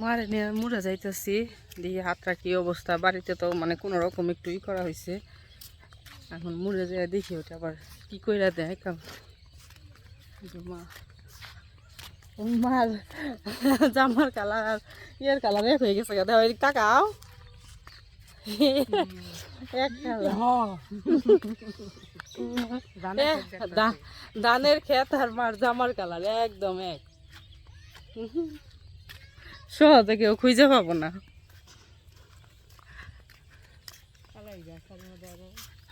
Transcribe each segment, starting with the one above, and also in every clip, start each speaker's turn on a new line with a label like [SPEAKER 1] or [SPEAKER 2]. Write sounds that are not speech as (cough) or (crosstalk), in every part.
[SPEAKER 1] মারে নিয়ে মুড়ে যাইতেছি দিয়ে হাতটা কি অবস্থা। বাড়িতে তো মানে কোনো রকম একটু ই করা হয়েছে এখন মুড়ে যায় দেখি ওটা আবার কি কইরা দেয় কাম। মা। মার জামার কালার আর ইয়ের কালার এক হয়ে গেছে দেখা ওই তাকাও। ধানের ক্ষেত আর মার জামার কালার একদম এক। সহজে কেউ খুঁজে পাবো না।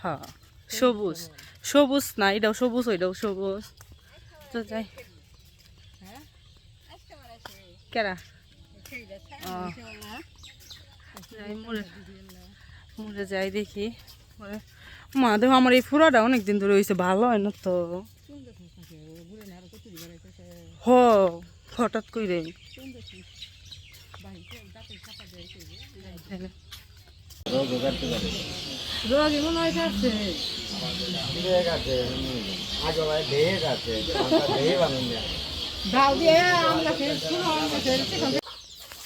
[SPEAKER 1] হ্যাঁ সবুজ। সবুজ না এটাও সবুজ ওইটাও সবুজ। তো যাই। কেরা? ও। যাই দেখি। মা দেখো আমার এই ফুরাটা অনেকদিন ধরে হয়েছে ভালো হয় না তো। হ হঠাৎ করে রোগী মনে হয়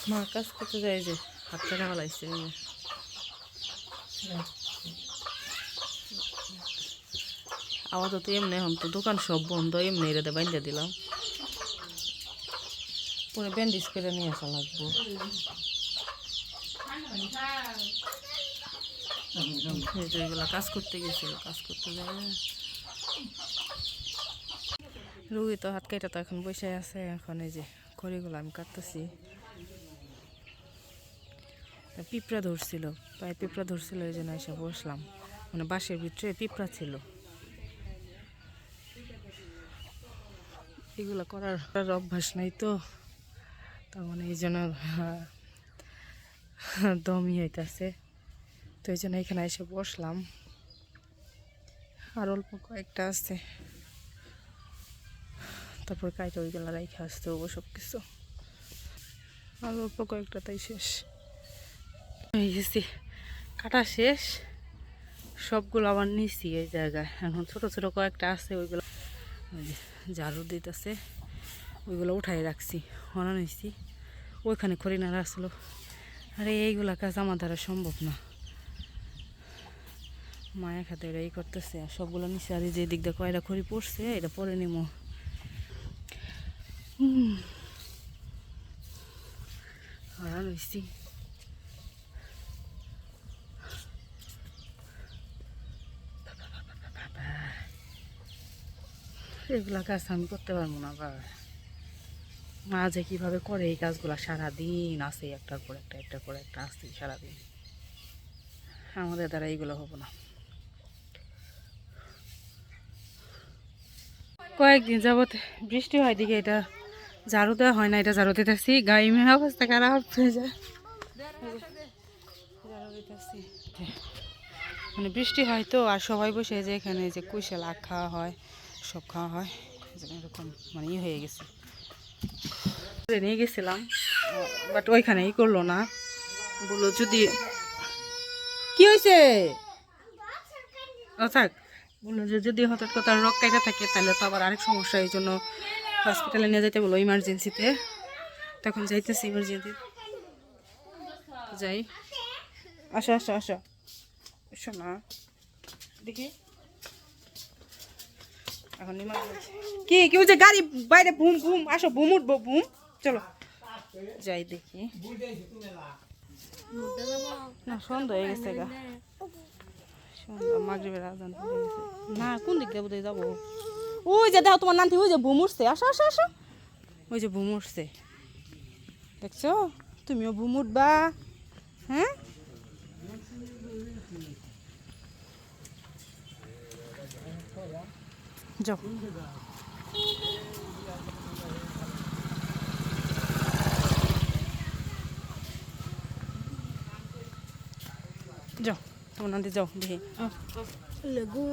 [SPEAKER 1] মা কাজ করতে যায় যে হাতটা টাকা লাগছে আপাতত এমনি এখন তো দোকান সব বন্ধ এমনি রেদে বাইন্দে দিলাম। পরে ব্যান্ডেজ করে নিয়ে আসা লাগবো। কাজ করতে গেছিল, কাজ করতে যায়। রুগী তো হাত কেটে তো এখন বসে আছে, এখন এই যে খড়িগুলো আমি কাটতেছি। পিঁপড়া ধরছিল পায়ে পিঁপড়া ধরছিল, এই জন্য এসে বসলাম। মানে বাঁশের ভিতরে পিঁপড়া ছিল। এগুলো করার অভ্যাস নাই তো। তার মানে এই জন্য দমই হইতাছে। তো এই জন্য এখানে এসে বসলাম। আর অল্প কয়েকটা আছে। তারপর কাইটা ওইগুলো রেখে আসতে হব সব কিছু আর অল্প কয়েকটা তাই শেষ। হয়ে গেছি কাটা শেষ। সবগুলো আবার নিছি এই জায়গায়। এখন ছোট ছোট কয়েকটা আছে, ওইগুলো ঝাড়ু দিতেছে, ওইগুলো উঠাই রাখছি। হনা হয়েছি ওইখানে খড়ি না রাখছিল। আরে এইগুলা কাজ আমার দ্বারা সম্ভব না। মায়া খাতে এটা এই করতেছে, আর সবগুলো নিচে আর যে দিক দিয়ে কয়টা খড়ি পড়ছে, এটা পরে নিমো। হারান হয়েছি এগুলা কাজ আমি করতে পারব না আবার মা যে কীভাবে করে এই কাজগুলো? সারাদিন আসে একটার পর একটা, একটার পর একটা আসছে সারাদিন। আমাদের দ্বারা এইগুলো হব না। কয়েকদিন যাবত বৃষ্টি হয় দিকে এটা ঝাড়ু দেওয়া হয় না, এটা ঝাড়ু দিতেছি। মেয়ে অবস্থা খারাপ হয়ে যায়। মানে বৃষ্টি হয় তো, আর সবাই বসে যে এখানে যে কুইশাল খাওয়া হয়, সব খাওয়া হয় এরকম মানে ই হয়ে গেছে। নিয়ে গেছিলাম বাট ওইখানেই করল না। বলল, যদি কি হয়েছে থাক। বলল যে, যদি হঠাৎ কথা রক কাইটা থাকে, তাহলে তো আবার আরেক সমস্যা, এই জন্য হসপিটালে নিয়ে যেতে বলো ইমার্জেন্সিতে তখন যাইতেছি ইমার্জেন্সি যাই। আসো আসো আসো। এসো না দেখি। এখন কি কি বলছে? গাড়ি বাইরে বুম বুম, আসো, বুম উঠবো, বুম। চলো। যাই দেখি। না, সন্ধ্যা হয়ে গেছে গা। সন্ধ্যা, মাগরিবের না, কোন দিক বোধহয় যাব? ওই যে দেখো, তোমার নাতি ওই যে বুম উঠছে। আসো আসো আসো। ওই যে বুম উঠছে। দেখছ? তুমিও বুম উঠবা। হ্যাঁ? যাও। যাও নাতি যাও দেখি। লেগু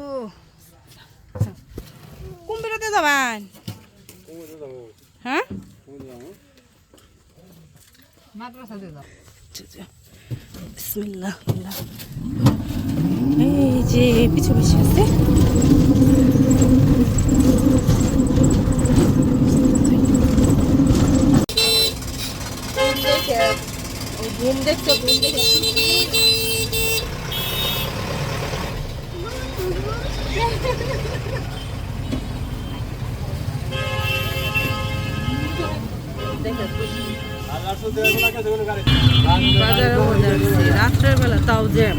[SPEAKER 1] কোন বেরোতে যাবেন? হ্যাঁ। বিসমিল্লাহ। এই যে পিছু পিছু আছে ঘুম দেখছ ঘুম দেখে দেখে খুশি। বাজারের মধ্যে রাত্রের বেলা তাও জ্যাম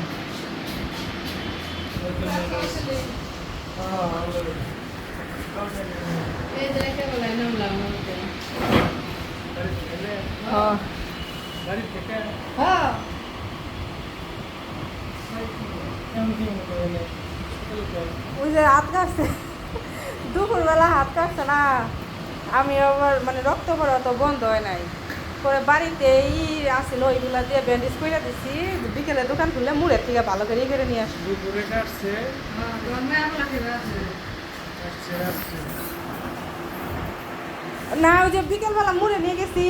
[SPEAKER 1] হাত কাটছে। দুপুরবেলা হাত কাটছে না। আমি আবার মানে রক্ত পড়া তো বন্ধ হয় নাই। পরে বাড়িতে ই আসছিল ওইগুলা দিয়ে ব্যান্ডেজ করে দিছি বিকেলে দোকান খুললে মুড়ের থেকে ভালো করে করে নিয়ে আসি।
[SPEAKER 2] দুপুরে কাটছে? কাটছে
[SPEAKER 1] না ওই যে বিকেলবেলা মুড়ে নিয়ে গেছি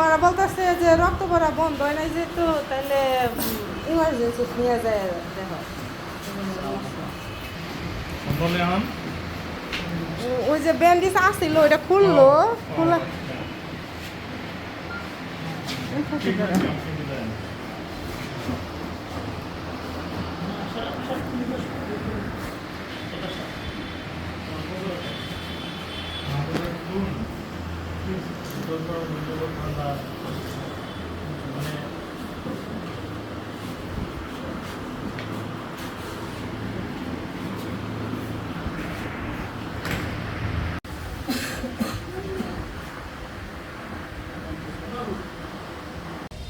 [SPEAKER 1] ওরা বলতেছে যে রক্ত পড়া বন্ধ হয় নাই যেহেতু তাহলে ইমার্জেন্সি নিয়ে যায় দেখো। ওই যে ব্যান্ডেজ আসছিল ওইটা খুললো খোলা
[SPEAKER 2] ঠিক আছে অসুবিধা নেই। আমাদের গুণ, দুর্বল, দুর্বল ঠান্ডা, মানে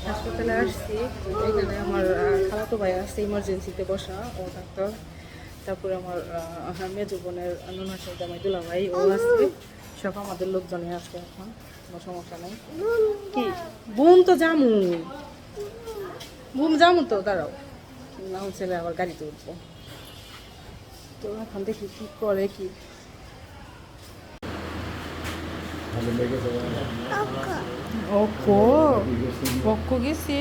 [SPEAKER 1] হাসপাতালে আসছি এখানে আমার খালাতো ভাই আসছে ইমার্জেন্সিতে বসা ও ডাক্তার। তারপরে আমার মেজো বোনের নুনাশের জামাই দুলা ভাই ও আসছে সব আমাদের লোকজনই আসছে এখন কোনো সমস্যা নেই। কি? বুম তো জামু। বুম জামু তো দাঁড়াও। না হচ্ছে আবার গাড়িতে উঠবো। তো এখন দেখি কি করে কি? ওকো ওকো গেছে।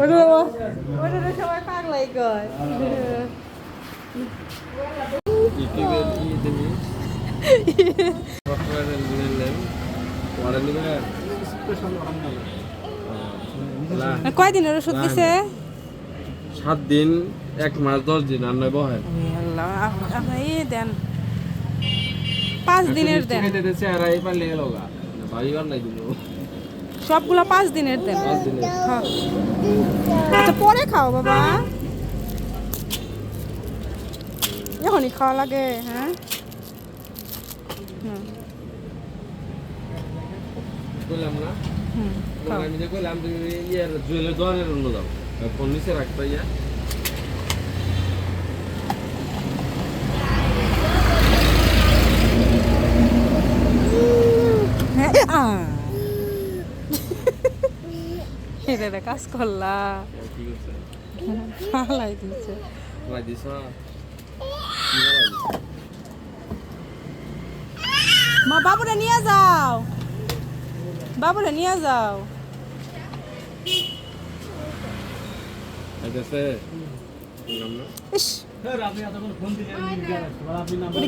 [SPEAKER 1] ওটা ওটা তো সবাই পাগলাই কয়
[SPEAKER 3] ইউটিউবের ইয়েতে নিয়ে সফটওয়্যার নিলেন পরে নেবেন না,
[SPEAKER 1] কয়দিনের ওষুধ দিছে?
[SPEAKER 3] সাত দিন এক মাস দশ দিন আর নয়
[SPEAKER 1] আল্লাহ দেন। পাঁচ দিনের দেন। সবগুলো পাঁচ দিনের দিনে। হ্যাঁ। আচ্ছা পরে খাও বাবা। এখনই খাওয়া লাগে হ্যাঁ। হুম,
[SPEAKER 3] বললাম না
[SPEAKER 1] হুম, খাও।
[SPEAKER 3] আমি যে বললাম তুমি ইয়ের জুয়েলের দোকানের অন্য দাও ফোন নিচে রাখতে ইয়া
[SPEAKER 1] হ্যাঁ, আ। এটা কাজ করলা। ফালাই
[SPEAKER 3] দিছ
[SPEAKER 1] মা বাবুরে নিয়ে যাও। বাবুরে নিয়ে যাও। ইস।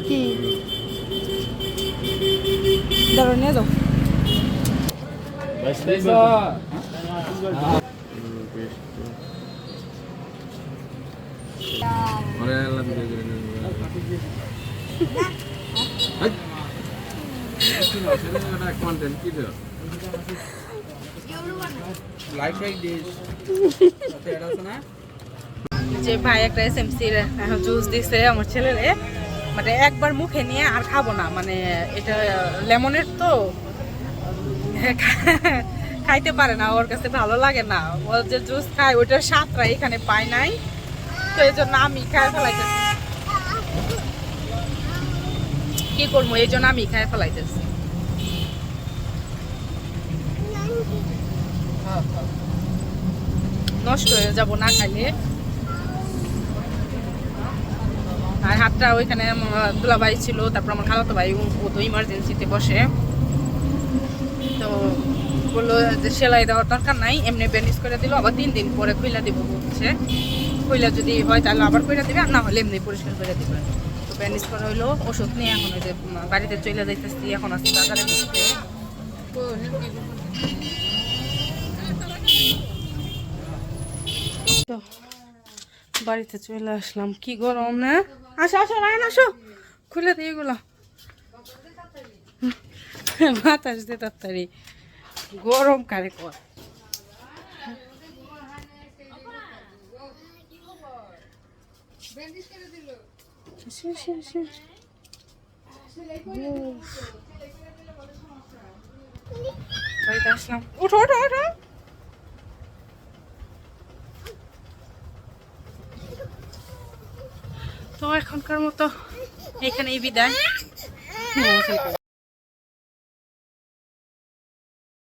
[SPEAKER 1] কি? দাঁড়ো নিয়ে যাও। যে ভাই একটা এসএমসির জুস দিছে আমার ছেলেরে। মানে একবার মুখে নিয়ে আর খাব না মানে এটা লেমনের তো। (laughs) খাইতে পারে না, ওর কাছে ভালো লাগে না। ও যে জুস খায় ওইটার স্বাদটা এখানে পায় নাই। তো এই জন্য আমি খাই ফেলাইতেছি। কি করব? এই জন্য আমি খাই ফেলাইতেছি। নষ্ট হয়ে যাব না খাইলে। আর হাতটা ওইখানে দুলাভাই ছিল, তারপর আমার খালাতো ভাই, ও তো ইমার্জেন্সিতে বসে। তো বলল যে সেলাই দেওয়ার দরকার নাই, এমনি ব্যান্ডেজ করে দিল, আবার তিন দিন পরে খুইলা দিব বলছে। খুইলা যদি হয় তাহলে আবার কইরা দিবে, আর না হলে এমনি পরিষ্কার করে দিবে। তো ব্যান্ডেজ করা হইল, ওষুধ নিয়ে এখন ওই যে বাড়িতে চলে যাইতেছি, এখন আসছি বাজারে তো বাড়িতে চলে আসলাম, কি গরম না? আসো আসো, রায়ন, আসো। খুলে দিয়ে এগুলো। বাতাস দে তাড়াতাড়ি। গরম কারে কর আসলাম। উঠো উঠো উঠো তো এখনকার মতো এখানেই বিদায়। হ্যাঁ।